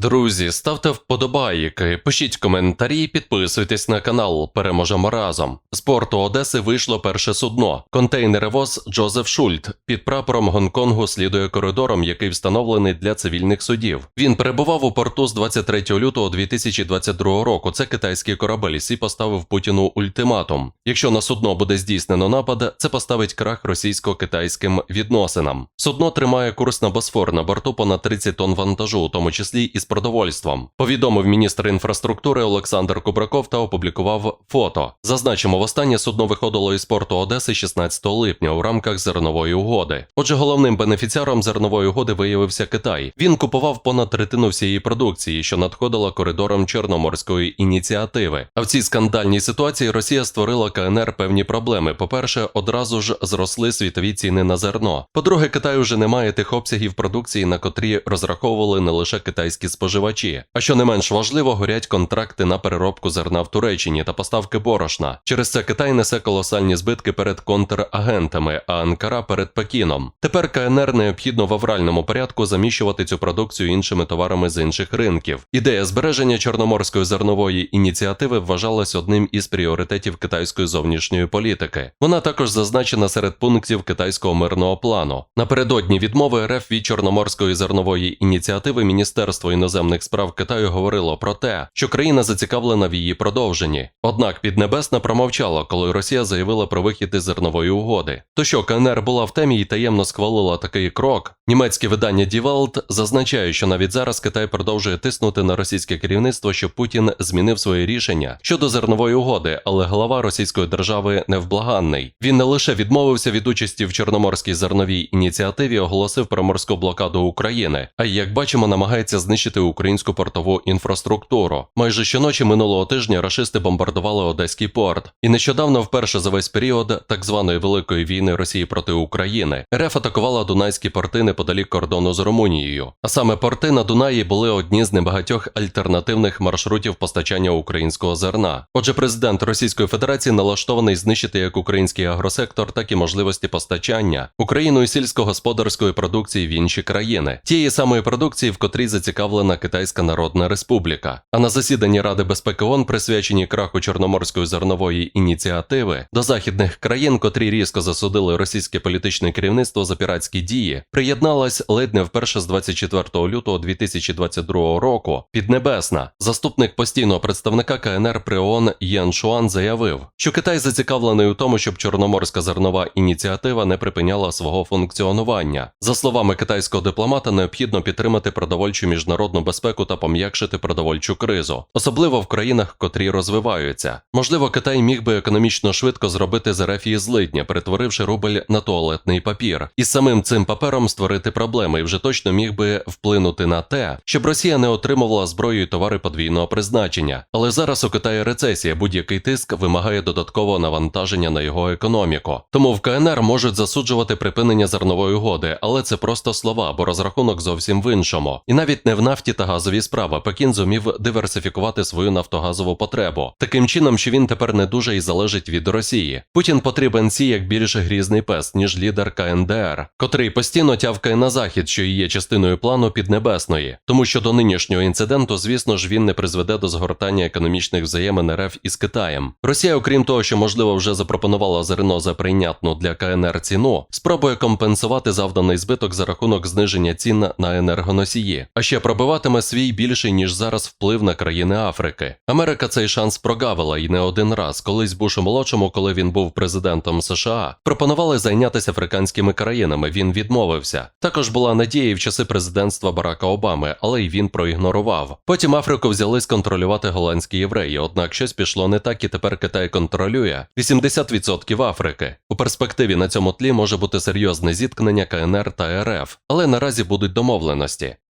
Друзі, ставте вподобайки, пишіть коментарі, підписуйтесь на канал. Переможемо разом. З порту Одеси вийшло перше судно. Контейнеровоз Джозеф Шульт під прапором Гонконгу слідує коридором, який встановлений для цивільних судів. Він перебував у порту з 23 лютого 2022 року. Це китайський корабель і поставив Путіну ультиматум. Якщо на судно буде здійснено напад, це поставить крах російсько-китайським відносинам. Судно тримає курс на Босфор на борту понад 30 тонн вантажу, у тому числі і з продовольством. Повідомив міністр інфраструктури Олександр Кубраков та опублікував фото. Зазначимо, востаннє судно виходило із порту Одеси 16 липня у рамках зернової угоди. Отже, головним бенефіціаром зернової угоди виявився Китай. Він купував понад третину всієї продукції, що надходила коридором Чорноморської ініціативи. А в цій скандальній ситуації Росія створила КНР певні проблеми. По-перше, одразу ж зросли світові ціни на зерно. По-друге, Китай уже не має тих обсягів продукції, на котрі розраховували не лише китайські споживачі. А що не менш важливо, горять контракти на переробку зерна в Туреччині та поставки борошна. Через це Китай несе колосальні збитки перед контрагентами, а Анкара перед Пекіном. Тепер КНР необхідно в авральному порядку заміщувати цю продукцію іншими товарами з інших ринків. Ідея збереження чорноморської зернової ініціативи вважалась одним із пріоритетів китайської зовнішньої політики. Вона також зазначена серед пунктів китайського мирного плану. Напередодні відмови РФ від чорноморської зернової ініціативи Міністерство іноземних справ Китаю говорило про те, що країна зацікавлена в її продовженні. Однак Піднебесна промовчала, коли Росія заявила про вихід із зернової угоди. То що КНР була в темі і таємно схвалила такий крок. Німецьке видання Die Welt зазначає, що навіть зараз Китай продовжує тиснути на російське керівництво, щоб Путін змінив своє рішення щодо зернової угоди, але глава російської держави невблаганний. Він не лише відмовився від участі в Чорноморській зерновій ініціативі, оголосив про морську блокаду України, а як бачимо, намагається знищити українську портову інфраструктуру. Майже щоночі минулого тижня рашисти бомбардували Одеський порт, і нещодавно, вперше за весь період так званої великої війни Росії проти України, РФ атакувала Дунайські порти неподалік кордону з Румунією. А саме порти на Дунаї були одні з небагатьох альтернативних маршрутів постачання українського зерна. Отже, президент Російської Федерації налаштований знищити як український агросектор, так і можливості постачання Україною сільськогосподарської продукції в інші країни, тієї самої продукції, в котрій зацікавлена Китайська Народна Республіка. А на засіданні Ради безпеки ООН, присвяченій краху Чорноморської зернової ініціативи, до західних країн, котрі різко засудили російське політичне керівництво за піратські дії, приєдналась ледь не вперше з 24 лютого 2022 року. Піднебесна заступник постійного представника КНР при ООН Єн Шуан заявив, що Китай зацікавлений у тому, щоб Чорноморська зернова ініціатива не припиняла свого функціонування. За словами китайського дипломата, необхідно підтримати продовольчу міжнародну безпеку та пом'якшити продовольчу кризу, особливо в країнах, котрі розвиваються. Можливо, Китай міг би економічно швидко зробити з РФ злидня, перетворивши рубль на туалетний папір, і самим цим папером створити проблеми, і вже точно міг би вплинути на те, щоб Росія не отримувала зброю і товари подвійного призначення. Але зараз у Китаї рецесія, будь-який тиск вимагає додаткового навантаження на його економіку. Тому в КНР можуть засуджувати припинення зернової угоди, але це просто слова, бо розрахунок зовсім в іншому. І навіть не в нафті та газові справи Пекін зумів диверсифікувати свою нафтогазову потребу. Таким чином, що він тепер не дуже і залежить від Росії. Путін потрібен сі як більш грізний пес, ніж лідер КНДР, котрий постійно тявкає на захід, що є частиною плану Піднебесної, тому що до нинішнього інциденту, звісно ж, він не призведе до згортання економічних взаємин РФ із Китаєм. Росія, окрім того, що можливо вже запропонувала зерно за прийнятну для КНР ціну, спробує компенсувати завданий збиток за рахунок зниження цін на енергоносії, а ще пробиватиме свій більший ніж зараз вплив на країни Африки. Америка цей шанс прогавила і не один раз. Колись Бушу молодшому, коли він був президентом США, пропонували зайнятися африканськими країнами. Він відмовився. Також була надія в часи президентства Барака Обами, але й він проігнорував. Потім Африку взялись контролювати голландські євреї, однак щось пішло не так, і тепер Китай контролює 80% Африки. У перспективі на цьому тлі може бути серйозне зіткнення КНР та РФ, але наразі будуть домовленості.